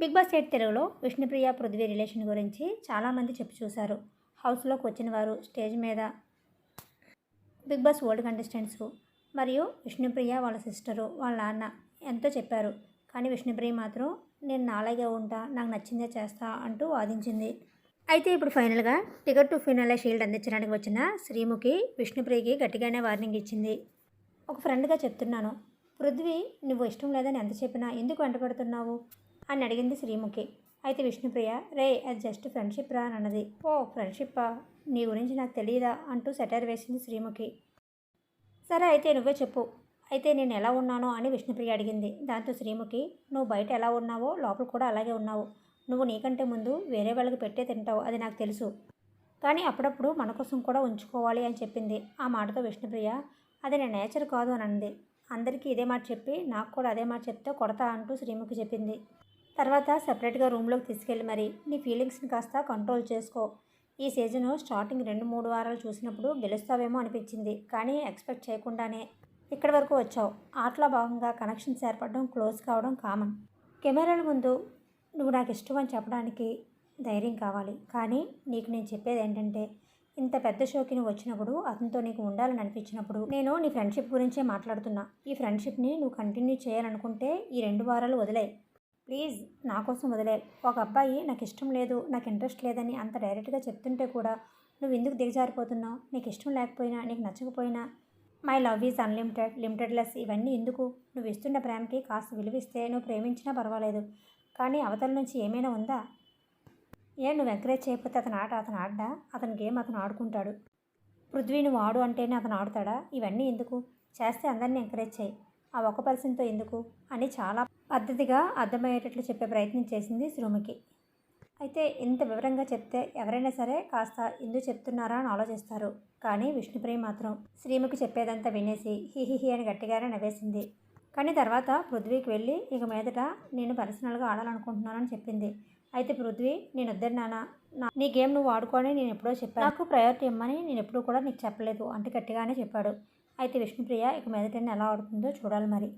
Big boss eight తెలుగులో Vishnupriya Prithvi relation గురించి చాలామంది చెప్పి చూశారు. హౌస్లోకి వచ్చిన వారు స్టేజ్ మీద బిగ్ బాస్ ఓల్డ్ కంటెస్టెంట్స్ మరియు విష్ణుప్రియ వాళ్ళ సిస్టరు వాళ్ళ నాన్న ఎంతో చెప్పారు. కానీ విష్ణుప్రియ మాత్రం నేను నాలాగే ఉంటా నాకు నచ్చిందే చేస్తా అంటూ వాదించింది. అయితే ఇప్పుడు ఫైనల్గా టికెట్ టు ఫినాలే షీల్డ్ అందించడానికి వచ్చిన శ్రీముఖి విష్ణుప్రియకి గట్టిగానే వార్నింగ్ ఇచ్చింది. ఒక ఫ్రెండ్గా చెప్తున్నాను. పృథ్వీ నువ్వు ఇష్టం లేదని ఎంత చెప్పినా ఎందుకు వెంటపడుతున్నావు? అని అడిగింది శ్రీముఖి. అయితే విష్ణుప్రియ రే అది జస్ట్ ఫ్రెండ్షిప్ రా అని అన్నది. ఓ ఫ్రెండ్షిప్పా నీ గురించి నాకు తెలియదా అంటూ సెటర్ వేసింది శ్రీముఖి. సరే అయితే నువ్వే చెప్పు. అయితే నేను ఎలా ఉన్నానో అని విష్ణుప్రియ అడిగింది. దాంతో శ్రీముఖి నువ్వు బయట ఎలా ఉన్నావో లోపల కూడా అలాగే ఉన్నావు. నువ్వు నీకంటే ముందు వేరే వాళ్ళకి పెట్టే తింటావు. అది నాకు తెలుసు. కానీ అప్పుడప్పుడు మన కోసం కూడా ఉంచుకోవాలి అని చెప్పింది. ఆ మాటతో విష్ణుప్రియ అది నా నేచర్ కాదు అని అంది అందరికీ ఇదే మాట చెప్పి నాకు కూడా అదే మాట చెప్తే కొడతా అంటూ శ్రీముఖి చెప్పింది. తర్వాత సపరేట్గా రూమ్లోకి తీసుకెళ్ళి మరి నీ ఫీలింగ్స్ని కాస్త కంట్రోల్ చేసుకో. ఈ సీజన్ స్టార్టింగ్ రెండు మూడు వారాలు చూసినప్పుడు గెలుస్తావేమో అనిపించింది కానీ ఎక్స్పెక్ట్ చేయకుండానే ఇక్కడి వరకు వచ్చావు. ఆటలో భాగంగా కనెక్షన్స్ ఏర్పడడం క్లోజ్ కావడం కామన్. కెమెరాల ముందు నువ్వు నాకు ఇష్టం అని చెప్పడానికి ధైర్యం కావాలి కానీ నీకు నేను చెప్పేది ఏంటంటే ఇంత పెద్ద షోకి నువ్వు వచ్చినప్పుడు అతనితో నీకు ఉండాలని అనిపించినప్పుడు నేను నీ ఫ్రెండ్షిప్ గురించే మాట్లాడుతున్నా. ఈ ఫ్రెండ్షిప్ని నువ్వు కంటిన్యూ చేయాలనుకుంటే ఈ రెండు వారాలు వదిలే ప్లీజ్ నా కోసం వదిలే. ఒక అబ్బాయి నాకు ఇష్టం లేదు నాకు ఇంట్రెస్ట్ లేదని అంత డైరెక్ట్గా చెప్తుంటే కూడా నువ్వు ఎందుకు దిగజారిపోతున్నావు? నీకు ఇష్టం లేకపోయినా నీకు నచ్చకపోయినా. My love is unlimited limitedless ఇవన్నీ ఎందుకు? నువ్వు ఇస్తున్న ప్రేమకి కాస్త విలువిస్తే నువ్వు ప్రేమించినా పర్వాలేదు కానీ అవతల నుంచి ఏమైనా ఉందా? ఏ నువ్వు ఎంకరేజ్ చేయకపోతే అతను ఆట అతను ఆడ్డా? అతని గేమ్ అతను ఆడుకుంటాడు. పృథ్వీ నువ్వు ఆడు అంటేనే అతను ఆడుతాడా? ఇవన్నీ ఎందుకు? చేస్తే అందరినీ ఎంకరేజ్ చేయి. ఆ ఒక్క పర్సన్తో ఎందుకు? అని చాలా పద్ధతిగా అర్థమయ్యేటట్లు చెప్పే ప్రయత్నం చేసింది శ్రీముఖి అయితే ఇంత వివరంగా చెప్తే ఎవరైనా సరే కాస్త ఎందుకు చెప్తున్నారా అని ఆలోచిస్తారు. కానీ విష్ణుప్రియ మాత్రం శ్రీముఖి చెప్పేదంతా వినేసి హిహిహి అని గట్టిగానే నవ్వేసింది. కానీ తర్వాత పృథ్వీకి వెళ్ళి ఇక మీదట నేను పర్సనల్గా ఆడాలనుకుంటున్నానని చెప్పింది. అయితే పృథ్వీ నేను వద్దన్నానా నా నీ గేమ్ నువ్వు ఆడుకోని నేను ఎప్పుడో చెప్పాను. నాకు ప్రయారిటీ ఇమ్మని నేను ఎప్పుడూ కూడా నీకు చెప్పలేదు అంటే గట్టిగానే చెప్పాడు. అయితే విష్ణుప్రియ ఇక మీదట ఎలా ఆడుతుందో చూడాలి మరి.